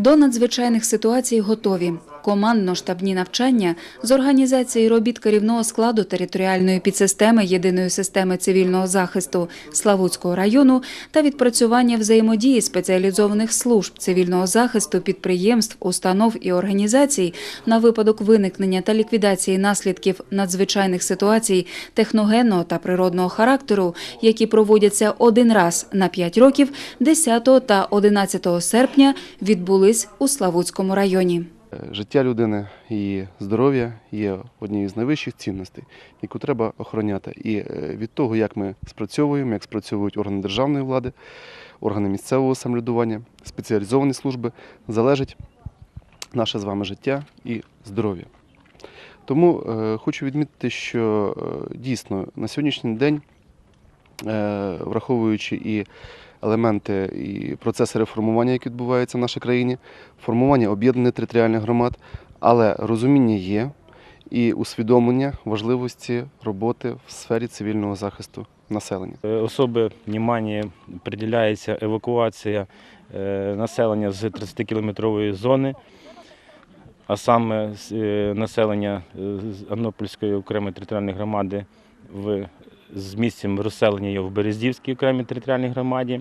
До надзвичайних ситуацій готові. Командно-штабні навчання з організації робіт керівного складу територіальної підсистеми єдиної системи цивільного захисту Славутського району та відпрацювання взаємодії спеціалізованих служб цивільного захисту підприємств, установ і організацій на випадок виникнення та ліквідації наслідків надзвичайних ситуацій техногенного та природного характеру, які проводяться один раз на 5 років, 10 та 11 серпня відбулись у Славутському районі. Е, Життя людини і здоров'я є однією з найвищих цінностей, яку треба охороняти. І е, від того, як ми спрацьовуємо, як спрацьовують органи державної влади, органи місцевого самоврядування, спеціалізовані служби, залежить наше з вами життя і здоров'я. Тому е, хочу відмітити, що дійсно на сьогоднішній день, враховуючи і елементи і процеси реформування, які відбуваються в нашій країні, формування об'єднаних територіальних громад, але розуміння є і усвідомлення важливості роботи в сфері цивільного захисту населення. Е, Особи внимання приділяється евакуація е, населення з 30-кілометрової зони, а саме е, населення е, з Анопольської окремої територіальної громади в, з місцем розселення його в Берездівській окремій територіальній громаді.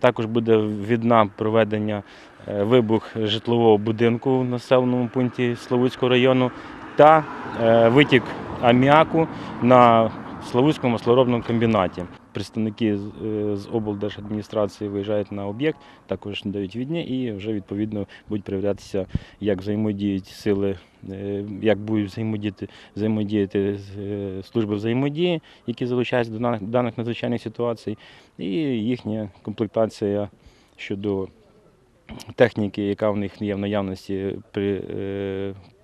Також буде відна проведення е, вибух житлового будинку в населеному пункті Славутського району та е, витік аміаку на Славутському маслоробному комбінаті. Представники з- е, облдержадміністрації виїжджають на об'єкт, також дають відні і вже відповідно будуть перевірятися, як взаємодіють сили, е, як будуть взаємодіяти, взаємодіяти е, служби взаємодії, які залучаються до даних, надзвичайних ситуацій, і їхня комплектація щодо техніки, яка в них є в наявності при,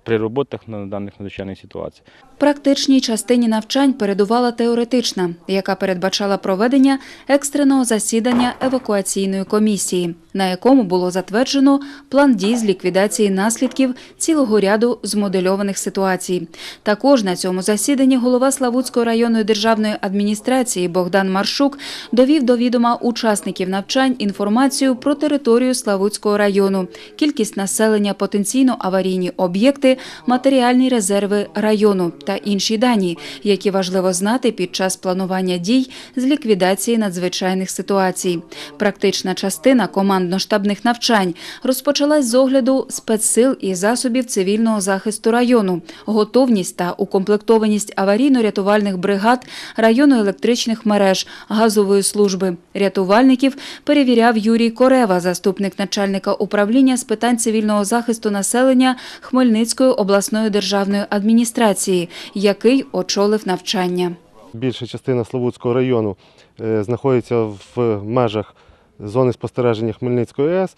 при роботах на даних надзвичайних ситуаціях. Практичній частині навчань передувала теоретична, яка передбачала проведення екстреного засідання евакуаційної комісії, на якому було затверджено план дій з ліквідації наслідків цілого ряду змодельованих ситуацій. Також на цьому засіданні голова Славутської районної державної адміністрації Богдан Маршук довів до відома учасників навчань інформацію про територію Славутського району, кількість населення, потенційно аварійні об'єкти, матеріальні резерви району та інші дані, які важливо знати під час планування дій з ліквідації надзвичайних ситуацій. Практична частина командно-штабних навчань розпочалась з огляду спецсил і засобів цивільного захисту району, готовність та укомплектованість аварійно-рятувальних бригад району електричних мереж, газової служби. Рятувальників перевіряв Юрій Корева, заступник начальника управління з питань цивільного захисту населення Хмельницької обласної державної адміністрації, який очолив навчання. Більша частина Славутського району е, знаходиться в межах зони спостереження Хмельницької АЕС.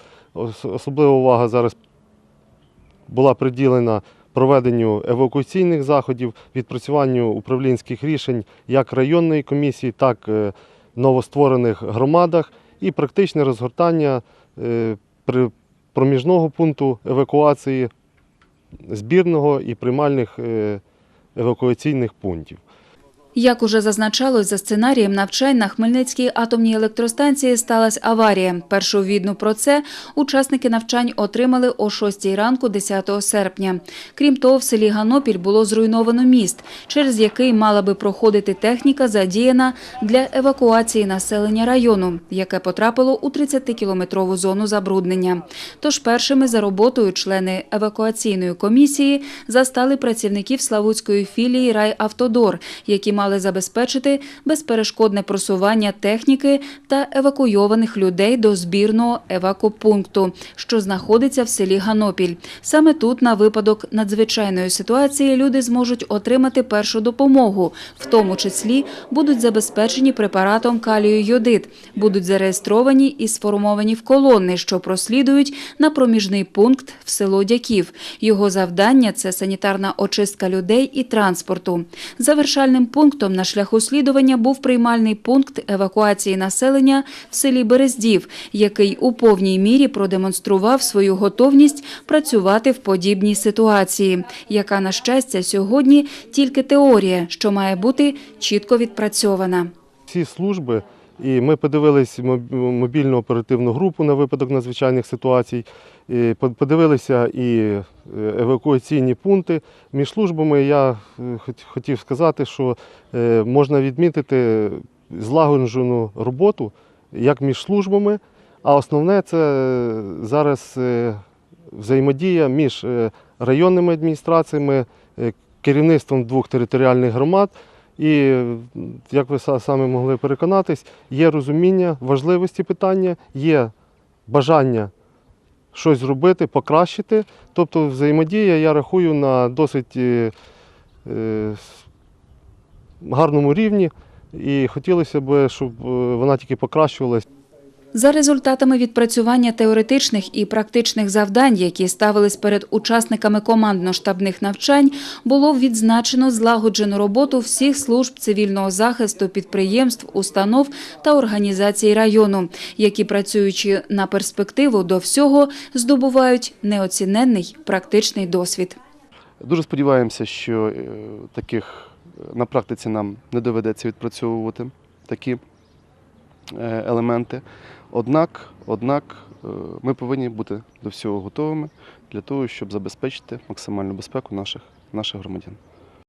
Особлива увага зараз була приділена проведенню евакуаційних заходів, відпрацюванню управлінських рішень як районної комісії, так і новостворених громадах і практичне розгортання е, проміжного пункту евакуації, збірного і приймальних е, евакуаційних пунктів. Як уже зазначалось за сценарієм навчань на Хмельницькій атомній електростанції сталася аварія. Першу відну про це учасники навчань отримали о 6 ранку 10 серпня. Крім того, в селі Ганопіль було зруйновано міст, через який мала би проходити техніка, задіяна для евакуації населення району, яке потрапило у 30-кілометрову зону забруднення. Тож першими за роботою члени евакуаційної комісії застали працівників Славутської філії «Райавтодор», які мали забезпечити безперешкодне просування техніки та евакуйованих людей до збірного евакопункту, що знаходиться в селі Ганопіль. Саме тут, на випадок надзвичайної ситуації, люди зможуть отримати першу допомогу, в тому числі будуть забезпечені препаратом калію йодид, будуть зареєстровані і сформовані в колони, що прослідують на проміжний пункт в село Дяків. Його завдання це санітарна очистка людей і транспорту. Завершальним пунктом на шляху слідування був приймальний пункт евакуації населення в селі Берездів, який у повній мірі продемонстрував свою готовність працювати в подібній ситуації, яка, на щастя, сьогодні тільки теорія, що має бути чітко відпрацьована. Ці служби І ми подивились мобільну оперативну групу на випадок надзвичайних ситуацій. І подивилися і е, евакуаційні пункти між службами. Я е, хотів сказати, що е, можна відмітити злагоджену роботу як між службами, а основне це зараз взаємодія між районними адміністраціями, керівництвом двох територіальних громад. І, як ви са- самі могли переконатись, є розуміння важливості питання, є бажання щось зробити, покращити. Тобто взаємодія, я рахую, на досить е, е, гарному рівні. І хотілося б, щоб е, вона тільки покращувалась. За результатами відпрацювання теоретичних і практичних завдань, які ставились перед учасниками командно-штабних навчань, було відзначено злагоджену роботу всіх служб цивільного захисту, підприємств, установ та організацій району, які, працюючи на перспективу до всього, здобувають неоціненний практичний досвід. Дуже сподіваємося, що е, таких е, на практиці нам не доведеться відпрацьовувати такі е, елементи. Однак, однак е, ми повинні бути до всього готовими для того, щоб забезпечити максимальну безпеку наших, наших громадян.